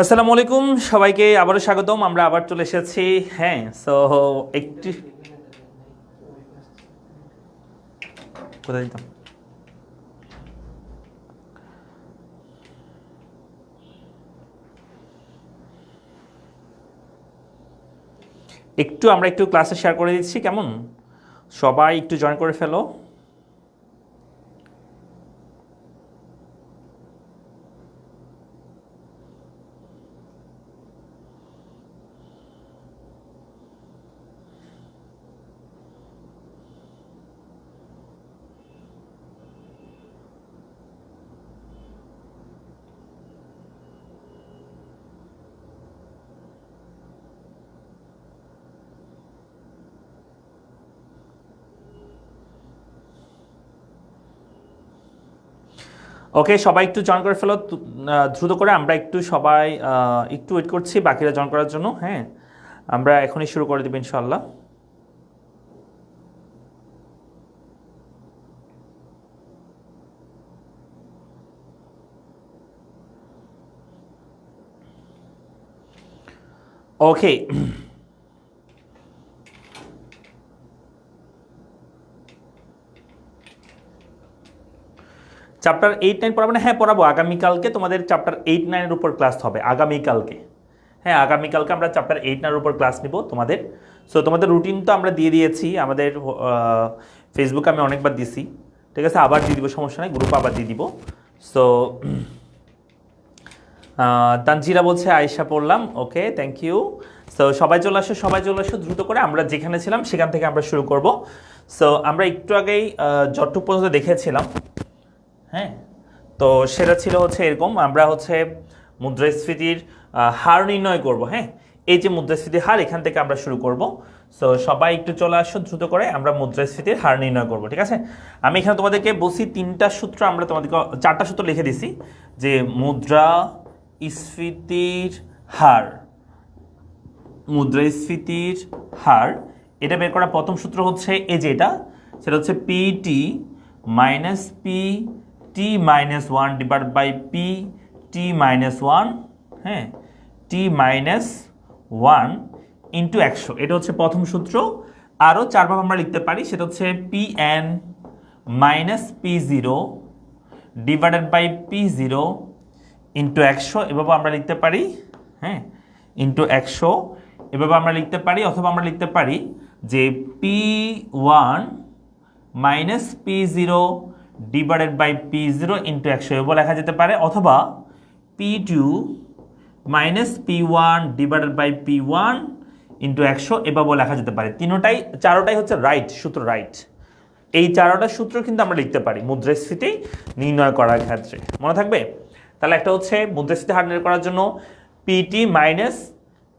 আসসালামু আলাইকুম, সবাইকে আবারও স্বাগতম। আমরা আবার চলে এসেছি। হ্যাঁ সো একটি কোথায় একটু আমরা একটু ক্লাসে শেয়ার করে দিচ্ছি, কেমন? সবাই একটু জয়েন করে ফেলো। ওকে সবাই একটু জয়েন করে ফেলো দ্রুত করে। আমরা একটু সবাই একটু ওয়েট করছি, বাকিরা জয়েন করার জন্য হ্যাঁ? আমরা এখনই শুরু করে দেবো ইনশাল্লাহ ওকে চ্যাপ্টার এইট নাইন পড়াবো না? হ্যাঁ পড়াবো। আগামীকালকে তোমাদের চ্যাপ্টার এইট নাইনের উপর ক্লাস হবে। আগামীকালকে। হ্যাঁ আগামীকালকে আমরা চ্যাপ্টার এইট নাইনের উপর ক্লাস নিব তোমাদের। সো তোমাদের রুটিন তো আমরা দিয়ে দিয়েছি। আমাদের ফেসবুকে আমি অনেকবার দিছি। ঠিক আছে? আবার দিয়ে দিব, সমস্যা নেই। গ্রুপ আবার দিয়ে দিব। সো তানজিরা বলছে আয়সা পড়লাম। ওকে থ্যাংক ইউ সো সবাই চলে আসো, সবাই চলে আসো। দ্রুত করে আমরা যেখানে ছিলাম, সেখান থেকে আমরা শুরু করব। সো আমরা একটু আগেই যতটুকু পর্যন্ত দেখেছিলাম। হ্যাঁ। তো সেটা ছিল হচ্ছে এরকম, আমরা হচ্ছে মুদ্রাস্ফীতির হার নির্ণয় করব হ্যাঁ? এই যে মুদ্রাস্ফীতির হার, এখান থেকে আমরা শুরু করব। সো সবাই একটু চলে আসো দ্রুত করে আমরা মুদ্রাস্ফীতির হার নির্ণয় করব, ঠিক আছে? আমি এখানে তোমাদেরকে বলছি, তিনটা সূত্র আমরা তোমাদেরকে, চারটা সূত্র লিখে দিছি, যে মুদ্রা স্ফীতির হার, মুদ্রাস্ফীতির হার, এটা বের করা প্রথম সূত্র হচ্ছে এই যে এটা, সেটা হচ্ছে PT minus P T minus one divide by P T minus one হ্যাঁ টি মাইনাস ওয়ান ইন্টু একশো এটা হচ্ছে প্রথম সূত্র। আরও চারভাবে আমরা লিখতে পারি, সেটা হচ্ছে P N minus P zero divided by P zero into একশো এভাবে আমরা লিখতে পারি হ্যাঁ ইন্টু একশো এভাবে আমরা লিখতে পারি, অথবা আমরা লিখতে পারি যে P one minus P zero divided by P zero into একশো এভাবে লেখা যেতে পারে, অথবা P two minus P one divided by P one into একশো এভাবেও লেখা যেতে পারে। তিনোটাই, চারোটাই হচ্ছে রাইট সূত্র রাইট এই চারোটা সূত্র কিন্তু আমরা লিখতে পারি মুদ্রাস্ফীতি নির্ণয় করার ক্ষেত্রে। মনে থাকবে? তাহলে একটা হচ্ছে মুদ্রাস্ফীতি হার নির্ণয় করার জন্য PT minus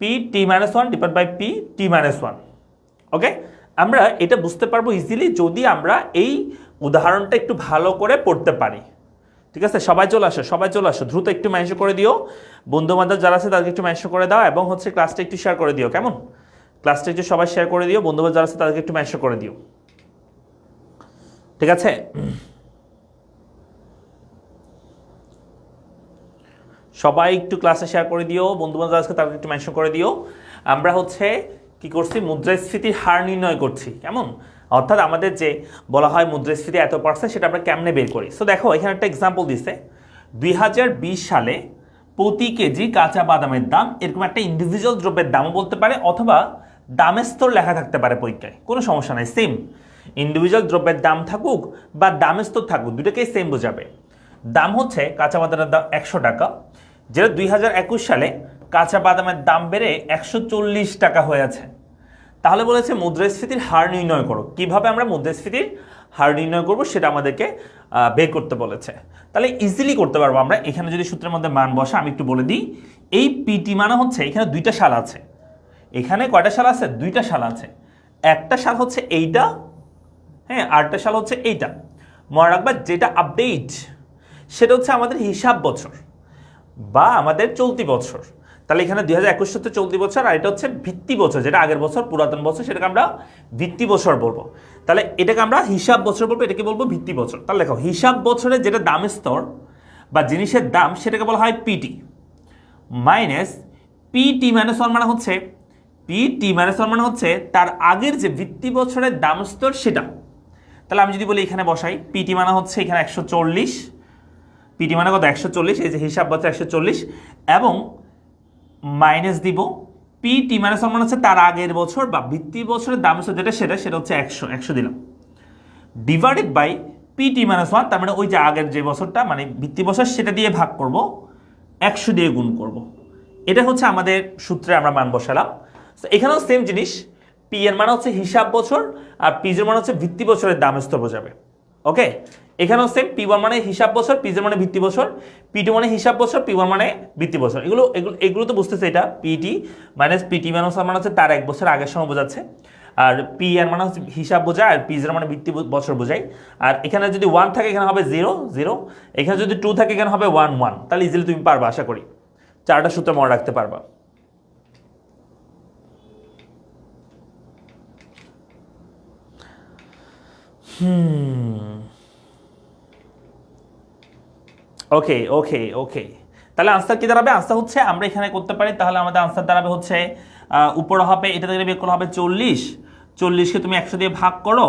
P T minus one divide by P T minus one okay আমরা এটা বুঝতে পারব ইজিলি যদি আমরা এই উদাহরণটা একটু ভালো করে পড়তে পারি। ঠিক আছে? সবাই চলে আসো, সবাই চলে আসো। দ্রুত একটু মেনশন করে দিও। বন্ধু বান্ধব যারা আছে, তাদেরকে একটু মেনশন করে দাও এবং হচ্ছে ক্লাসটা একটু শেয়ার করে দিও, কেমন? ক্লাসটা একটু সবাই শেয়ার করে দিও বন্ধু বান্ধব যারা আছে, তাদেরকে একটু মেনশন করে দিও। ঠিক আছে? সবাই একটু ক্লাসে শেয়ার করে দিও বন্ধু বান্ধব আজকে তাদেরকে একটু মেনশন করে দিও। আমরা হচ্ছে কি করছি? মুদ্রাস্ফীতির হার নির্ণয় করছি। কেমন? অর্থাৎ আমাদের যে বলা হয় মুদ্রাস্ফীতি এত পার্সেন্ট সেটা আমরা কেমনে বের করি? সো দেখো, এখানে একটা এক্সাম্পল দিছে। দুই সালে প্রতি কেজি কাঁচা বাদামের দাম এরকম একটা ইন্ডিভিজুয়াল দ্রব্যের দামও বলতে পারে, অথবা দামের স্তর লেখা থাকতে পারে পরীক্ষায়। কোনো সমস্যা নাই সেম ইন্ডিভিজুয়াল দ্রব্যের দাম থাকুক বা দামের স্তর থাকুক দুটোকেই সেম বোঝাবে। দাম হচ্ছে কাঁচা বাদামের দাম একশো টাকা। যেটা দুই হাজার একুশ সালে কাঁচা বাদামের দাম বেড়ে একশো চল্লিশ টাকা হয়েছে তাহলে বলেছে মুদ্রাস্ফীতির হার নির্ণয় করো। কীভাবে আমরা মুদ্রাস্ফীতির হার নির্ণয় করব সেটা আমাদেরকে বের করতে বলেছে। তাহলে ইজিলি করতে পারব আমরা। এখানে যদি সূত্রের মধ্যে মান বসা, আমি একটু বলে দিই। এই পিটি মানে হচ্ছে এখানে দুইটা সাল আছে। এখানে কয়টা সাল আছে? দুইটা সাল আছে। একটা সাল হচ্ছে এইটা হ্যাঁ আরেকটা সাল হচ্ছে এইটা। মনে রাখবা, যেটা আপডেট সেটা হচ্ছে আমাদের হিসাব বছর বা আমাদের চলতি বছর। তাহলে এখানে দুই হাজার একুশ হচ্ছে চলতি বছর, আর এটা হচ্ছে ভিত্তি বছর, যেটা আগের বছর, পুরাতন বছর, সেটাকে আমরা ভিত্তি বছর বলব। তাহলে এটাকে আমরা হিসাব বছর বলব, এটাকে বলব ভিত্তি বছর। তাহলে দেখো, হিসাব বছরে যেটা দামের স্তর বা জিনিসের দাম, সেটাকে বলা হয় PT minus P T minus one মানে হচ্ছে পি টি মাইনাস ওয়ান মানে হচ্ছে তার আগের যে ভিত্তি বছরের দাম স্তর সেটা। তাহলে আমি যদি বলি এখানে বসাই পিটি মানে হচ্ছে এখানে একশো চল্লিশ পিটি মানে কত? একশো চল্লিশ, এই যে হিসাব বছর একশো চল্লিশ, এবং মাইনাস দিব পি টি মাইনাস ওয়ান মানে হচ্ছে তার আগের বছর বা ভিত্তি বছরের দাম স্তর যেটা, সেটা সেটা হচ্ছে একশো একশো দিলাম। Divided by PT minus one, তার মানে ওই যে আগের যে বছরটা মানে ভিত্তি বছর, সেটা দিয়ে ভাগ করব, একশো দিয়ে গুণ করব। এটা হচ্ছে আমাদের সূত্রে আমরা মান বসালাম। এখানেও সেম জিনিস পি এর মানে হচ্ছে হিসাব বছর, আর পিজের মানে হচ্ছে ভিত্তি বছরের দাম স্তর বোঝাবে। ওকে এখানেও সেম পি ওয়ান মানে হিসাব বছর পিজের মানে ভিত্তি বছর পি টু মানে হিসাব বছর পি ওয়ান মানে ভিত্তি বছর। এগুলো এগুলো তো বুঝতেছে এটা পিটি মাইনাস পিটি মাইনাস মানে হচ্ছে তার এক বছর আগের সময় বোঝাচ্ছে। আর পি এর মানে হচ্ছে হিসাব বোঝায়, আর পি পিজের মানে বৃত্তি বছর বোঝায়। আর এখানে যদি ওয়ান থাকে, এখানে হবে জিরো জিরো এখানে যদি টু থাকে, এখানে হবে ওয়ান ওয়ান তাহলে ইজিলি তুমি পারবা, আশা করি। চারটা সূত্র মনে রাখতে পারবা। ওকে ওকে ওকে তাহলে আনসার কি দাঁড়াবে? আনসার হচ্ছে, আমরা এখানে করতে পারি, তাহলে আমাদের আনসার দাঁড়াবে হচ্ছে উপরে হবে, এটা থেকে বের করা হবে চল্লিশ। চল্লিশকে তুমি একশো দিয়ে ভাগ করো,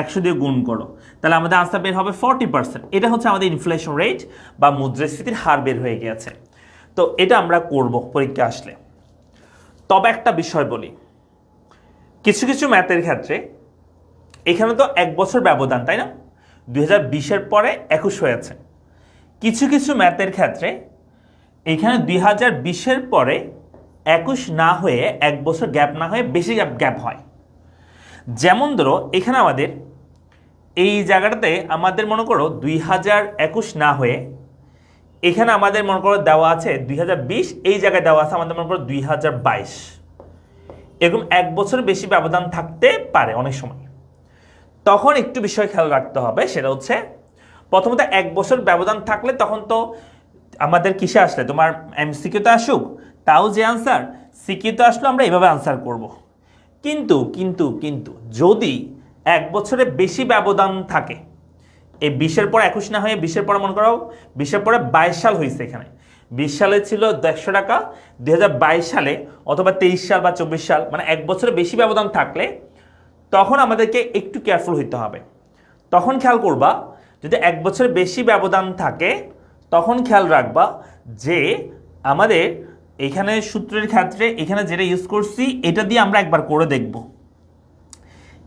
একশো দিয়ে গুণ করো। তাহলে আমাদের আনসার বের হবে ফর্টি পার্সেন্ট এটা হচ্ছে আমাদের ইনফ্লেশন রেট বা মুদ্রাস্ফীতির হার বের হয়ে গিয়েছে। তো এটা আমরা করব পরীক্ষা আসলে। তবে একটা বিষয় বলি। কিছু কিছু ম্যাথের ক্ষেত্রে এখানে তো এক বছর ব্যবধান, তাই না? দুই হাজার বিশের পরে একুশ হয়েছে। কিছু কিছু ম্যাথের ক্ষেত্রে এখানে দুই হাজার বিশের পরে একুশ না হয়ে এক বছর গ্যাপ না হয়ে বেশি গ্যাপ গ্যাপ হয়। যেমন ধরো, এখানে আমাদের এই জায়গাটাতে আমাদের মনে করো দুই হাজার একুশ না হয়ে এখানে আমাদের মনে করো দেওয়া আছে দুই হাজার বিশ, এই জায়গায় দেওয়া আছে আমাদের মনে করো দুই হাজার বাইশ। এরকম এক বছর বেশি ব্যবধান থাকতে পারে অনেক সময়। তখন একটু বিষয় খেয়াল রাখতে হবে, সেটা হচ্ছে প্রথমত এক বছর ব্যবধান থাকলে তখন তো আমাদের কিসে আসলে? তোমার এমসিকিউতে আসুক, তাও যে আনসার সিকিউতে আসলে আমরা এভাবে আনসার করব। কিন্তু কিন্তু কিন্তু যদি এক বছরে বেশি ব্যবধান থাকে এই বিশের পর একুশ না হয়ে বিশের পরে মনে করো, বিশের পরে বাইশ সাল হয়েছে এখানে। বিশ সালে ছিল দেড়শো টাকা দু হাজার বাইশ সালে অথবা তেইশ সাল বা চব্বিশ সাল মানে এক বছরে বেশি ব্যবধান থাকলে তখন আমাদেরকে একটু কেয়ারফুল হইতে হবে। তখন খেয়াল করবা যদি এক বছরের বেশি ব্যবধান থাকে, তখন খেয়াল রাখবা যে আমাদের এখানে সূত্রের ক্ষেত্রে এখানে যেটা ইউজ করছি, এটা দিয়ে আমরা একবার করে দেখব।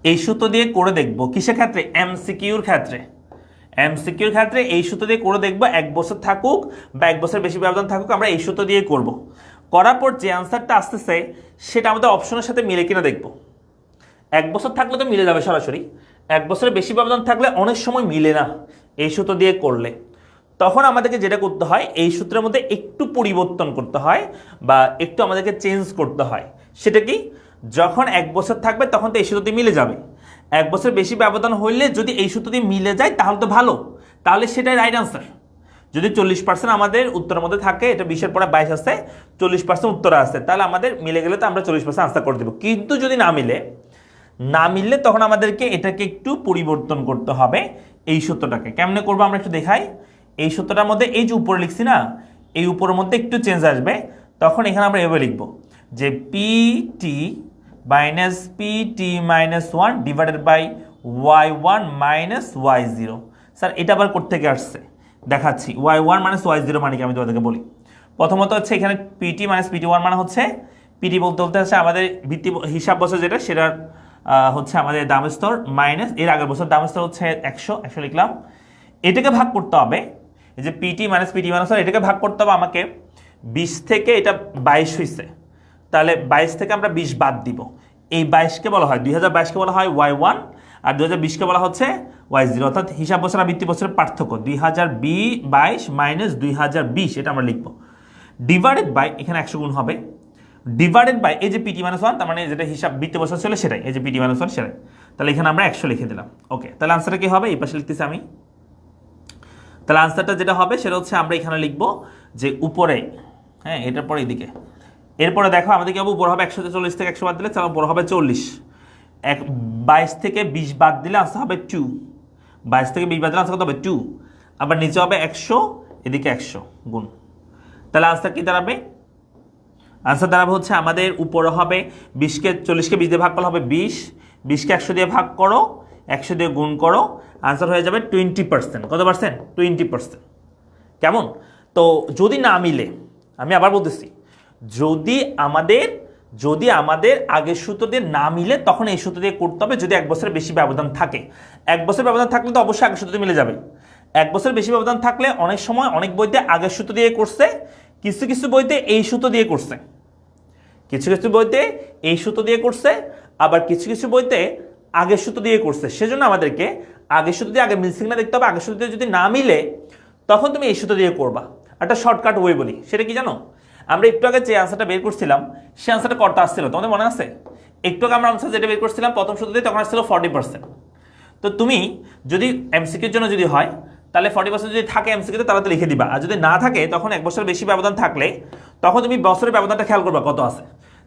এই সূত্র দিয়ে করে দেখব। কিসের ক্ষেত্রে? এমসিকিউর ক্ষেত্রে। এমসিকিউর ক্ষেত্রে এই সূত্র দিয়ে করে দেখব, এক বছর থাকুক বা এক বছর বেশি ব্যবধান থাকুক, আমরা এই সূত্র দিয়ে করব। করার পর যে আনসারটা আসতেছে, সেটা আমাদের অপশনের সাথে মিলে কিনা দেখব। এক বছর থাকলে তো মিলে যাবে সরাসরি। এক বছরের বেশি ব্যবধান থাকলে অনেক সময় মিলে না, এই সূত্র দিয়ে করলে। তখন আমাদেরকে যেটা করতে হয়, এই সূত্রের মধ্যে একটু পরিবর্তন করতে হয় বা একটু আমাদেরকে চেঞ্জ করতে হয়। সেটা কি? যখন এক বছর থাকবে, তখন তো এই সূত্র দিয়ে মিলে যাবে। এক বছর বেশি ব্যবধান হইলে যদি এই সূত্র দিয়ে মিলে যায়, তাহলে তো ভালো। তাহলে সেটাই রাইট আনসার যদি চল্লিশ পার্সেন্ট আমাদের উত্তরের মধ্যে থাকে, এটা বিশের পরে বাইশ আসছে চল্লিশ পার্সেন্ট উত্তরে আসছে তাহলে আমাদের মিলে গেলে তো আমরা চল্লিশ পার্সেন্ট আনসার করে দেবো। কিন্তু যদি না মিলে না মিললে তখন আমাদেরকে এটাকে একটু পরিবর্তন করতে হবে এই সূত্রটাকে কেমনে করব আমরা একটু দেখাই? এই সূত্রটার মধ্যে এই যে উপরে লিখছি না, এই উপরের মধ্যে একটু চেঞ্জ আসবে। তখন এখানে আমরা এভাবে লিখব যে P T minus P T minus one divided by Y one minus Y zero sir, এটা আবার কোথেকে আসছে? দেখাচ্ছি। Y one minus Y zero মানে কি আমি তোমাদেরকে বলি? প্রথমত হচ্ছে এখানে পিটি মাইনাস পিটি ওয়ান মানে হচ্ছে পিটি বলতে বলতে হচ্ছে আমাদের ভিত্তি হিসাব বছর যেটা, সেটার হচ্ছে আমাদের দাম স্তর মাইনাস এর আগের বছর দাম স্তর হচ্ছে একশো একশো লিখলাম। এটাকে ভাগ করতে হবে, এই যে পিটি মাইনাস পিটি মাইনাস এটাকে ভাগ করতে হবে আমাকে বিশ থেকে, এটা বাইশ হয়েছে তাহলে বাইশ থেকে আমরা বিশ বাদ দিব। এই বাইশকে বলা হয়, দুই হাজার বাইশকে বলা হয় ওয়াই ওয়ান আর দু হাজার বিশকে বলা হচ্ছে ওয়াই জিরো অর্থাৎ হিসাব বছর আর বৃত্তি বছরের পার্থক্য, দুই হাজার বি বাইশ মাইনাস দুই হাজার বিশ, এটা আমরা লিখব। ডিভাইডেড বাই এখানে একশো গুণ হবে। ডিভাইডেড বাই এই যে পিটি মাইনাস ওয়ান তার মানে যেটা হিসাব বৃত্তি বছর ছিল সেটাই এই যে পিটি মাইনাস ওয়ান সেটাই। তাহলে এখানে আমরা একশো লিখে দিলাম। ওকে তাহলে আনসারটা কি হবে? এই পাশে লিখতেছি আমি। তাহলে আনসারটা যেটা হবে, সেটা হচ্ছে আমরা এখানে লিখব যে উপরে হ্যাঁ এটার পরে এদিকে। এরপরে দেখো আমাদের কি হবে উপর হবে একশো চল্লিশ থেকে একশো বাদ দিলে তাহলে উপর হবে চল্লিশ। এক, বাইশ থেকে বিশ বাদ দিলে আনসার হবে টু বাইশ থেকে বিশ বাদ দিলে আনসার কত হবে? টু আবার নিচে হবে একশো, এদিকে একশো, গুণ। তাহলে আনসার কি দাঁড়াবে? আনসার দাঁড়াবে হচ্ছে আমাদের উপরে হবে বিশকে, চল্লিশকে বিশ দিয়ে ভাগ করলে হবে বিশ। বিশকে একশো দিয়ে ভাগ করো, একশো দিয়ে গুণ করো। আনসার হয়ে যাবে টোয়েন্টি পার্সেন্ট কত পার্সেন্ট টোয়েন্টি পার্সেন্ট কেমন? তো যদি না মিলে, আমি আবার বলতেছি, যদি আমাদের যদি আমাদের আগের সূত্র দিয়ে না মিলে, তখন এই সূত্র দিয়ে করতে হবে যদি এক বছরের বেশি ব্যবধান থাকে। এক বছর ব্যবধান থাকলে তো অবশ্যই আগের সূত্র মিলে যাবে। এক বছর বেশি ব্যবধান থাকলে অনেক সময় অনেক বইতে আগের সূত্র দিয়ে করছে, কিছু কিছু বইতে এই সূত্র দিয়ে করছে। কিছু কিছু বইতে এই সূত্র দিয়ে করছে, আবার কিছু কিছু বইতে আগের সূত্র দিয়ে করছে। সেজন্য আমাদেরকে আগের সুতো দিয়ে আগে মিলছে কিনা দেখতে হবে। আগের সুতো দিয়ে যদি না মিলে, তখন তুমি এই সূত্র দিয়ে করবা। একটা শর্টকাট ওয়ে বলি। সেটা কি জানো? আমরা একটু আগে যে আনসারটা বের করছিলাম, সে আনসারটা কটা আসছিল? তোমাদের মনে আছে? একটু আগে আমরা আনসার যেটা বের করছিলাম, প্রথম সূত্র দিয়ে তখন আসছিল ফর্টি পার্সেন্ট তো তুমি যদি এমসিকিউর জন্য যদি হয়, তাহলে ফর্টি পার্সেন্ট যদি থাকে এমসিকিউতে তাহলে তো লিখে দিবা। আর যদি না থাকে, তখন এক বছর বেশি ব্যবধান থাকলে, তখন তুমি বছরের ব্যবধানটা খেয়াল করবা কত আছে।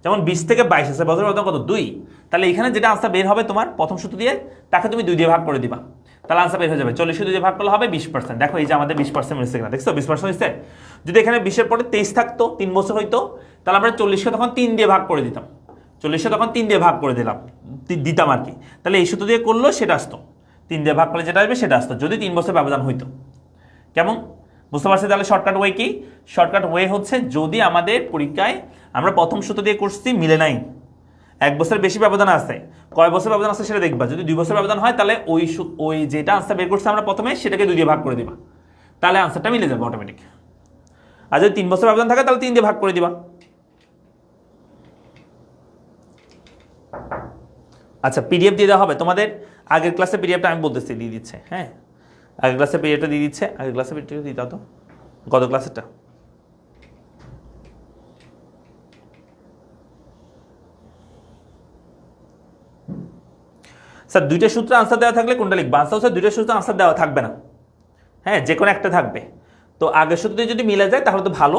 যেমন বিশ থেকে বাইশ আছে, বছরের ব্যবধান কত? দুই। তাহলে এখানে যেটা আনসার বের হবে তোমার প্রথম সূত্র দিয়ে, তাকে তুমি দুই দিয়ে ভাগ করে দিবা। তাহলে আনসার বের হয়ে যাবে। চল্লিশ দুই দিয়ে ভাগ করলে হবে বিশ পার্সেন্ট দেখো এই যে আমাদের বিশ পার্সেন্ট মিলছে কিনা। দেখছ? বিশ পার্সেন্ট হয়েছে? যদি এখানে বিশের পরে তেইশ থাকতো, তিন বছর হইতো, তাহলে আমরা চল্লিশকে তখন তিন দিয়ে ভাগ করে দিতাম। চল্লিশে তখন তিন দিয়ে ভাগ করে দিলাম। দিতাম আর কি। তাহলে এই সূত্র দিয়ে করলেও সেটা আসতো। তিন দিয়ে ভাগ করলে যেটা আসবে, সেটা আসতো। যদি তিন বছর ব্যবধান হইতো। কেমন? বুঝতে পারছি তাহলে শর্টকাট ওয়ে কি? শর্টকাট ওয়ে হচ্ছে যদি আমাদের পরীক্ষায় আমরা প্রথম সূত্র দিয়ে করছি মিলে নাই। এক বছর বেশি ব্যবধান আছে। কয় বছর ব্যবধান আছে সেটা দেখবা। যদি দুই বছর ব্যবধান হয়, তাহলে ওই ওই যেটা আনসার বের করছি আমরা প্রথমে, সেটাকে দুই দিয়ে ভাগ করে দিবা। তাহলে আনসারটা মিলে যাবে অটোমেটিক আর যদি তিন বছর ব্যবধান থাকে, তাহলে তিন দিয়ে ভাগ করে দিবা। আচ্ছা পিডিএফ দিয়ে দেওয়া হবে। তোমাদের আগের ক্লাসে পিডিএফটা আমি বলতেছি, দিয়ে দিচ্ছে হ্যাঁ? আগের ক্লাসে পিডিএফটা দিয়ে দিচ্ছে। আগের ক্লাসে পিডিএফ দিয়ে দাও তো। গত ক্লাসেরটা স্যার, দুইটা সূত্র আনসার দেওয়া থাকলে কোনটা লিখবা? আনসার হচ্ছে দুইটা সূত্র আনসার দেওয়া থাকবে না। হ্যাঁ যে কোনো একটা থাকবে। তো আগের সূত্র দিয়ে যদি মিলে যায়, তাহলে তো ভালো।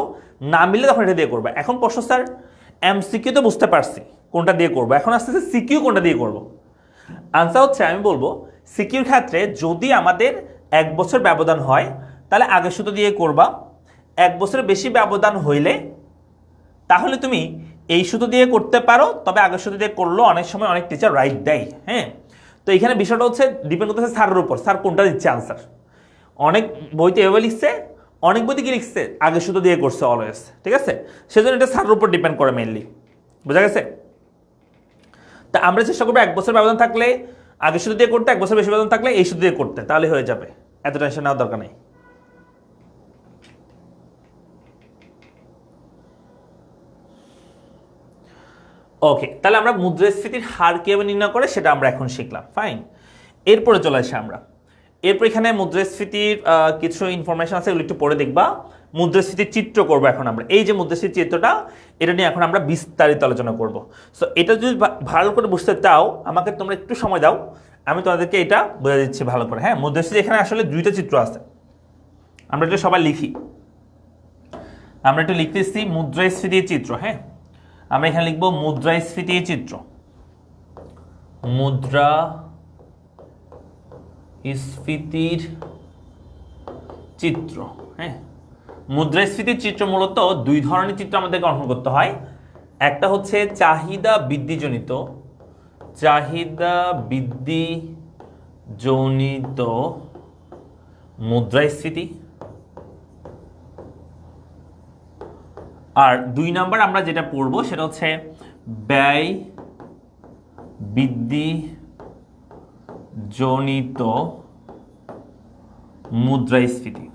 না মিলে তখন এটা দিয়ে করবে। এখন প্রশ্ন, স্যার এমসিকিউ তো বুঝতে পারছি কোনটা দিয়ে করব। এখন আস্তে আস্তে সিকিউ কোনটা দিয়ে করব? আনসার হচ্ছে, আমি বলব সিকিউর ক্ষেত্রে যদি আমাদের এক বছর ব্যবধান হয়, তাহলে আগের সূত্র দিয়ে করবা। এক বছরের বেশি ব্যবধান হইলে, তাহলে তুমি এই সূত্র দিয়ে করতে পারো, তবে আগের সূত্র দিয়ে করলেও অনেক সময় অনেক টিচার রাইট দেয়। হ্যাঁ? তো এখানে বিষয়টা হচ্ছে ডিপেন্ড করতেছে স্যারের উপর। স্যার কোনটা দিচ্ছে আনসার অনেক বইতে এভাবে লিখছে, অনেক বইতে কি লিখছে? আগে সুতো দিয়ে করছে অলওয়েজ ঠিক আছে? সেজন্য এটা স্যারের উপর ডিপেন্ড করে মেনলি বোঝা গেছে? তা আমরা চেষ্টা করব এক বছর ব্যবধান থাকলে, আগে শুধু দিয়ে করতে, এক বছর বেশি ব্যবধান থাকলে এই শুধু দিয়ে করতে, তাহলে হয়ে যাবে। এত টেনশন নেওয়ার দরকার নেই। ওকে তাহলে আমরা মুদ্রাস্ফীতির হার কীভাবে নির্ণয় করে সেটা আমরা এখন শিখলাম। ফাইন এরপরে চলে আসি আমরা। এরপর এখানে মুদ্রাস্ফীতির কিছু ইনফরমেশন আছে, এগুলো একটু পরে দেখবা। মুদ্রাস্ফীতির চিত্র করব এখন আমরা। এই যে মুদ্রাস্ফীতির চিত্রটা, এটা নিয়ে এখন আমরা বিস্তারিত আলোচনা করব। সো এটা যদি ভালো করে বুঝতে চাও, আমাকে তোমরা একটু সময় দাও। আমি তোমাদেরকে এটা বোঝা দিচ্ছি ভালো করে। হ্যাঁ মুদ্রাস্ফীতি এখানে আসলে দুইটা চিত্র আছে। আমরা এটা সবাই লিখি। আমরা একটু লিখতেছি মুদ্রাস্ফীতির চিত্র হ্যাঁ। আমরা এখানে লিখব মুদ্রাস্ফীতি চিত্র। মুদ্রা স্ফীতির চিত্র হ্যাঁ? মুদ্রাস্ফীতির চিত্র মূলত দুই ধরনের চিত্র আমাদেরকে অঙ্কন করতে হয়। একটা হচ্ছে চাহিদা বৃদ্ধিজনিত, চাহিদা বৃদ্ধি জনিত মুদ্রাস্ফীতি আর দুই নাম্বার আমরা যেটা পড়ব সেটা হচ্ছে ব্যয় বৃদ্ধি জনিত মুদ্রাস্ফীতি।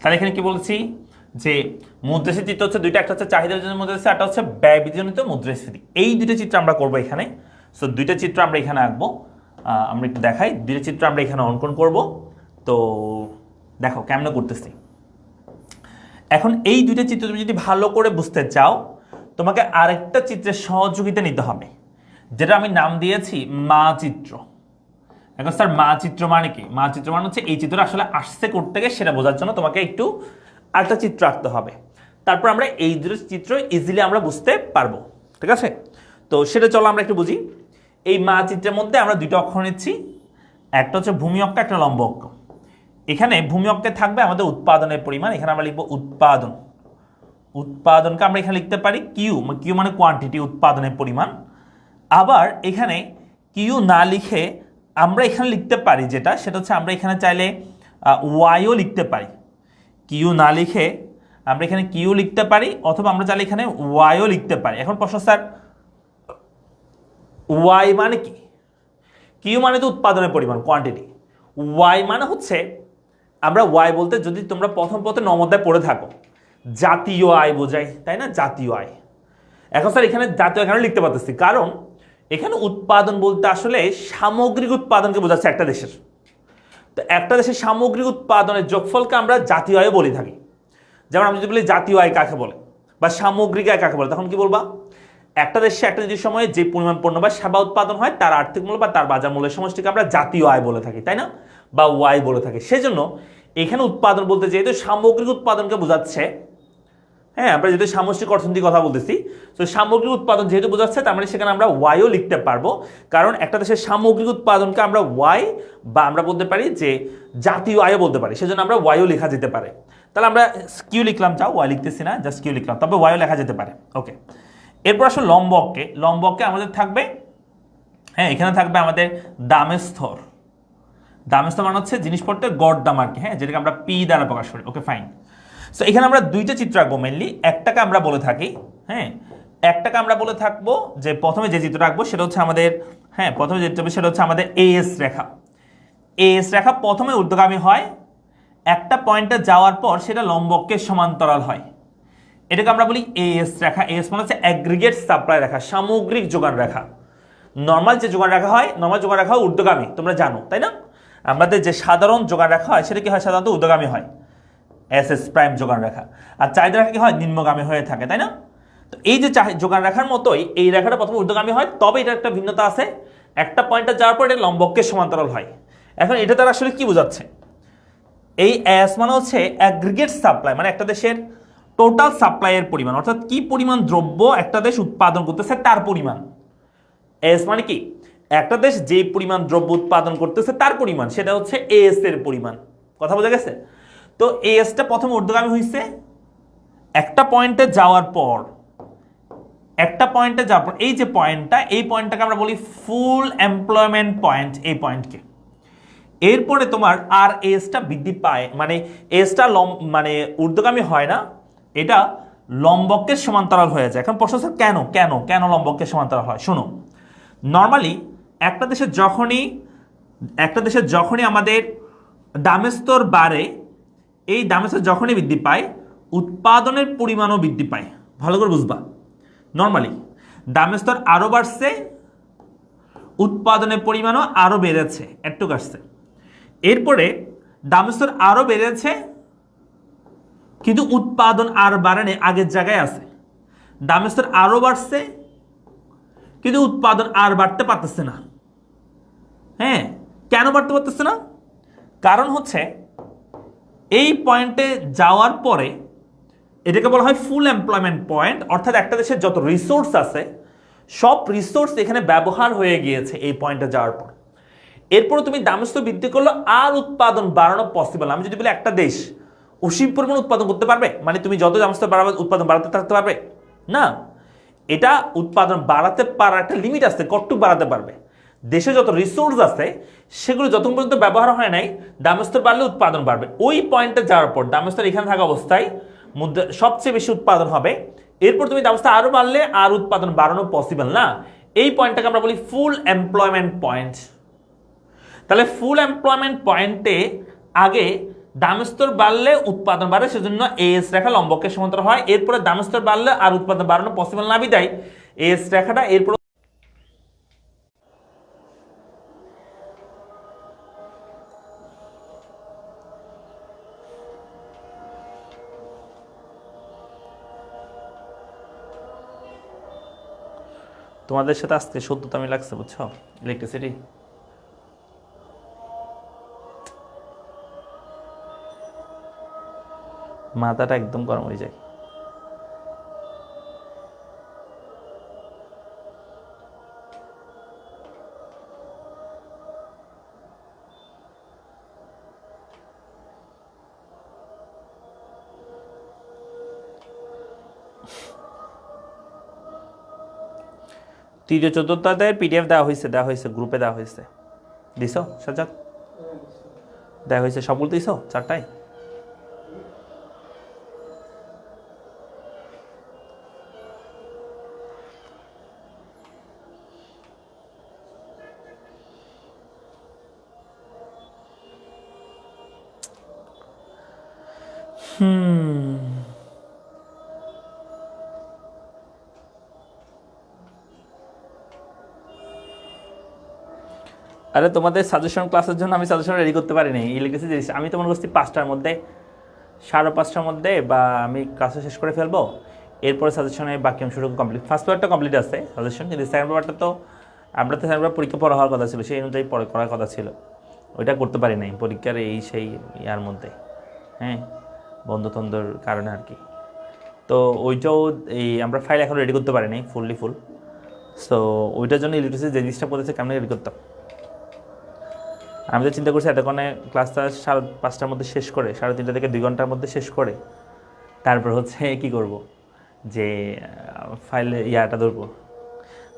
তাহলে এখানে কি বলছি? যে মুদ্রাস্ফীতি চিত্র হচ্ছে দুইটা, একটা হচ্ছে চাহিদার জন্য মুদ্রাস্ফীতি একটা হচ্ছে ব্যয় বৃদ্ধিজনিত মুদ্রাস্ফীতি। এই দুইটা চিত্র আমরা করব এখানে। সো দুইটা চিত্র আমরা এখানে আঁকবো। আমরা একটু দেখাই। দুইটা চিত্র আমরা এখানে অঙ্কন করব। তো, দেখো কেমন করতেছি। এখন এই দুইটা চিত্র তুমি যদি ভালো করে বুঝতে চাও, তোমাকে আরেকটা চিত্রের সহযোগিতা নিতে হবে, যেটা আমি নাম দিয়েছি মা চিত্র। এখন স্যার, মা চিত্র মানে কি? মা চিত্র মানে হচ্ছে এই চিত্রটা আসলে আসছে করতে গিয়ে সেটা বোঝার জন্য তোমাকে একটু আরেকটা চিত্র আঁকতে হবে। তারপর আমরা এই দুটো চিত্র ইজিলি আমরা বুঝতে পারব। ঠিক আছে? তো, সেটা চলো আমরা একটু বুঝি। এই মানচিত্রের মধ্যে আমরা দুইটা অক্ষর নিচ্ছি। একটা হচ্ছে ভূমি অক্ষ, একটা লম্ব অক্ষ। এখানে ভূমি অক্ষে থাকবে আমাদের উৎপাদনের পরিমাণ। এখানে আমরা লিখব উৎপাদন। উৎপাদনকে আমরা এখানে লিখতে পারি কিউ কিউ মানে কোয়ান্টিটি উৎপাদনের পরিমাণ। আবার এখানে কিউ না লিখে আমরা এখানে লিখতে পারি যেটা, সেটা হচ্ছে আমরা এখানে চাইলে ওয়াইও লিখতে পারি। কিউ না লিখে আমরা এখানে কিউ লিখতে পারি, অথবা আমরা চাইলে এখানে ওয়াইও লিখতে পারি। এখন প্রশ্ন, স্যার ওয়াই মানে কি? কিউ মানে তো উৎপাদনের পরিমাণ কোয়ান্টিটি ওয়াই মানে হচ্ছে, আমরা ওয়াই বলতে যদি তোমরা প্রথম প্রথম নমদায় পড়ে থাকো, জাতীয় আয় বোঝাই তাই না? জাতীয় আয়। এখন স্যার এখানে জাতীয় এখানে লিখতে পারতেছি? কারণ এখানে উৎপাদন বলতে আসলে সামগ্রিক উৎপাদনকে বোঝাচ্ছে একটা দেশের। তো একটা দেশের সামগ্রিক উৎপাদনের যোগফলকে আমরা জাতীয় আয় বলে থাকি। যেমন আমি যদি বলি জাতীয় আয় কাকে বলে, বা সামগ্রিক আয় কাকে বলে, তখন কি বলবা? একটা দেশে একটা নির্দিষ্ট সময়ে যে পরিমাণ পণ্য বা সেবা উৎপাদন হয়, তার আর্থিক মূল্য বা তার বাজার মূল্যের সমষ্টিকে আমরা জাতীয় আয় বলে থাকি, তাই না? বা ওয়াই বলে থাকি। সেজন্য এখানে উৎপাদন বলতে যেহেতু সামগ্রিক উৎপাদনকে বোঝাচ্ছে হ্যাঁ আমরা যেহেতু সামষ্টিক অর্থনীতির কথা বলতেছি, তো সামগ্রিক উৎপাদন যেহেতু বোঝাচ্ছে, তার মানে সেখানে আমরা ওয়াইও লিখতে পারব। কারণ একটা দেশের সামগ্রিক উৎপাদনকে আমরা ওয়াই বা আমরা বলতে পারি যে জাতীয় আয়ও বলতে পারি, সেজন্য আমরা ওয়াইও লেখা যেতে পারে। তাহলে আমরা কিউ লিখলাম চাও ওয়াই লিখতেছি না, জাস্ট কিউ লিখলাম, তবে ওয়াইও লেখা যেতে পারে। ওকে। এরপর আসলে লম্বককে লম্বককে আমাদের থাকবে হ্যাঁ এখানে থাকবে আমাদের দামের স্তর। দামের স্তর মানে হচ্ছে জিনিসপত্রের গড় দাম আর কি হ্যাঁ যেটাকে আমরা পি দ্বারা প্রকাশ করি। ওকে ফাইন সো এখানে আমরা দুইটা চিত্র আঁকবো মেনলি একটাকে আমরা বলে থাকি হ্যাঁ একটাকে আমরা বলে থাকব যে প্রথমে যে চিত্র আঁকবো সেটা হচ্ছে আমাদের হ্যাঁ প্রথমে যে চিত্র সেটা হচ্ছে আমাদের এএস রেখা। এএস রেখা প্রথমে ঊর্ধ্বগামী হয়, একটা পয়েন্টে যাওয়ার পর সেটা লম্বককে সমান্তরাল হয়। এটাকে আমরা বলি এএস রেখা। এএস মানে হচ্ছে অ্যাগ্রিগেট সাপ্লাই রেখা, সামগ্রিক যোগান রেখা। নর্মাল যে যোগান রাখা হয় নর্মাল যোগান রাখা হয় তোমরা জানো, তাই না? আমাদের যে সাধারণ যোগান রেখা হয়, সেটা কি হয় সাধারণত ঊর্ধ্বগামী হয়। এস এস প্রাইম যোগান রেখা। আর চাহিদা রেখা কি হয়? নিম্নগামী হয়ে থাকে, তাই না? তো এই যে চাহি- যোগান রেখার মতোই এই রেখাটা প্রথমে ঊর্ধ্বগামী হয়, তবে এটা একটা ভিন্নতা আছে। একটা পয়েন্টে যাওয়ার পর এটা লম্বককে সমান্তরাল হয়। এখন এটা তারা আসলে কি বোঝাচ্ছে? এই অ্যাস মানে হচ্ছে অ্যাগ্রিগেট সাপ্লাই মানে একটা দেশের টোটাল সাপ্লাইয়ের পরিমাণ, অর্থাৎ কি পরিমাণ দ্রব্য একটা দেশ উৎপাদন করতেছে তার পরিমাণ। এস মানে কি? একটা দেশ যে পরিমাণ দ্রব্য উৎপাদন করতেছে তার পরিমাণ, সেটা হচ্ছে এস এর পরিমাণ। কথা বোঝা গেছে? তো এসটা প্রথম ঊর্ধ্বগামী হয়েছে একটা পয়েন্টে যাওয়ার পর, একটা পয়েন্টে যাওয়ার পর, এই যে পয়েন্টটা এই পয়েন্টটাকে আমরা বলি ফুল এমপ্লয়মেন্ট পয়েন্ট এই পয়েন্টকে এরপরে তোমার আর এসটা বৃদ্ধি পায় মানে এসটা লম মানে ঊর্ধ্বগামী হয় না এটা লম্বকের সমান্তরাল হয়ে যায়। এখন প্রশ্ন হচ্ছে, কেন? কেন? কেন লম্বকের সমান্তরাল হয়? শোনো নর্মালি একটা দেশে যখনই, একটা দেশে যখনই আমাদের দামের স্তর বাড়ে, এই দামের স্তর যখনই বৃদ্ধি পায়, উৎপাদনের পরিমাণও বৃদ্ধি পায়। ভালো করে বুঝবা। নর্মালি দামের স্তর আরও বাড়ছে, উৎপাদনের পরিমাণও আরও বেড়েছে, একটু আসছে এরপরে দামের স্তর আরও বেড়েছে কিন্তু উৎপাদন আর বাড়ানে আগের জায়গায় আছে। দামের স্তর আরও বাড়ছে, কিন্তু উৎপাদন আর বাড়তে পারতেছে না। হ্যাঁ কেন বাড়তে পারতেছে না? কারণ হচ্ছে এই পয়েন্টে যাওয়ার পরে এটাকে বলা হয় ফুল এমপ্লয়মেন্ট পয়েন্ট অর্থাৎ একটা দেশের যত রিসোর্স আছে, সব রিসোর্স এখানে ব্যবহার হয়ে গিয়েছে এই পয়েন্টে যাওয়ার পর। এরপরে তুমি দামস্থ বৃদ্ধি করল আর উৎপাদন বাড়ানো পসিবল আমি যদি বলি একটা দেশ অসীম পরিমাণ উৎপাদন করতে পারবে? মানে তুমি যত দামস্থ বাড়াবে উৎপাদন বাড়াতে থাকতে পারবে? না। এটা উৎপাদন বাড়াতে পারার একটা লিমিট আছে কতটুকু বাড়াতে পারবে। দেশে যত রিসোর্স আছে, সেগুলো যতক্ষণ পর্যন্ত ব্যবহার হয় নাই দামস্তর বাড়লে উৎপাদন বাড়বে। ওই পয়েন্টে যাওয়ার পর দামস্তর এখানে থাকা অবস্থায় মধ্যে সবচেয়ে বেশি উৎপাদন হবে। এরপর তুমি দামস্তর আরও বাড়লে, আর উৎপাদন বাড়ানো পসিবল না। এই পয়েন্টটাকে আমরা বলি ফুল এমপ্লয়মেন্ট পয়েন্ট তাহলে ফুল এমপ্লয়মেন্ট পয়েন্টে আগে দামস্তর বাড়লে উৎপাদন বাড়ে, সেজন্য এস রেখা লম্বকের সমান্তরাল হয়। এরপরে দামস্তর বাড়লে আর উৎপাদন বাড়ানো পসিবল না বিদায়। এস রেখাটা এরপর তোমাদের সাথে আজকে সত্যতা আমি লাগছে, বুঝছ? ইলেকট্রিসিটি মাথাটা একদম গরম হয়ে যায়। তৃতীয় চতুর্থ পিডিএফ দেওয়া হয়েছে দেওয়া হয়েছে গ্রুপে দেওয়া হয়েছে দিস সাজাক দেওয়া হয়েছে সবগুলো দিস চারটায়? আরে তোমাদের সাজেশন ক্লাসের জন্য আমি সাজেশন রেডি করতে পারি নাই ইলেকট্রিসিটি জিনিস আমি তো মনে করছি পাঁচটার মধ্যে, সাড়ে পাঁচটার মধ্যে বা আমি ক্লাসে শেষ করে ফেলব। এরপরে সাজেশনে বাকি অংশটুকু কমপ্লিট ফার্স্ট পেপারটা কমপ্লিট আছে সাজেশন কিন্তু সেকেন্ড পেপারটা তো আমরা তো সেকেন্ড পরীক্ষা পড়া হওয়ার কথা ছিল, সেই অনুযায়ী পরে করার কথা ছিল। ওইটা করতে পারি নাই, পরীক্ষার এই সেই ইয়ার মধ্যে হ্যাঁ বন্ধুতন্ধর কারণে আর কি। তো ওইটাও এই আমরা ফাইল এখন রেডি করতে পারি নাই ফুললি ফুল সো ওইটার জন্য ইলেকট্রিসিটি যে, জিনিসটা পড়েছে কেমন রেডি করতাম। আমি তো চিন্তা করছি এতক্ষণে ক্লাসটা সাড়ে পাঁচটার মধ্যে শেষ করে, সাড়ে তিনটা থেকে দুই ঘণ্টার মধ্যে শেষ করে। তারপর হচ্ছে কি করব? যে ফাইলে ইয়াটা ধরবো।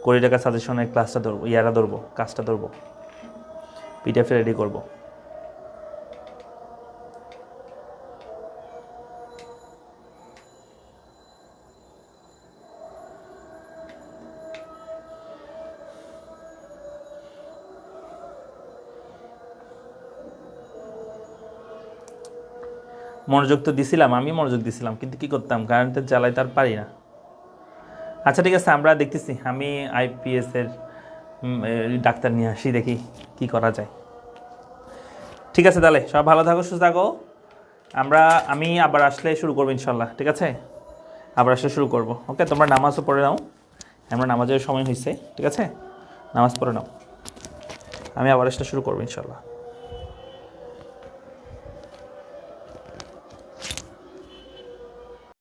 কুড়ি টাকা সাজেশনের ক্লাসটা ধরবো, ইয়াটা ধরবো কাজটা ধরবো। পিডিএফ রেডি করব। মনোযোগ তো দিছিলাম আমি মনোযোগ দিছিলাম কিন্তু কি করতাম? কারেন্টের জ্বালাই তার পারি না। আচ্ছা ঠিক আছে আমরা দেখতেছি আমি আইপিএস এর উম, ডাক্তার নিয়ে আসি দেখি কি করা যায়। ঠিক আছে তাহলে সব ভালো থাকো সুস্থ থাকো। আমরা আমি আবার আসলে শুরু করব ইনশাল্লাহ ঠিক আছে? আবার আসলে শুরু করব ওকে? তোমরা নামাজও পড়ে নাও। আমরা নামাজের সময় হয়েছে ঠিক আছে? নামাজ পড়ে নাও। আমি আবার আসলে শুরু করব ইনশাল্লাহ।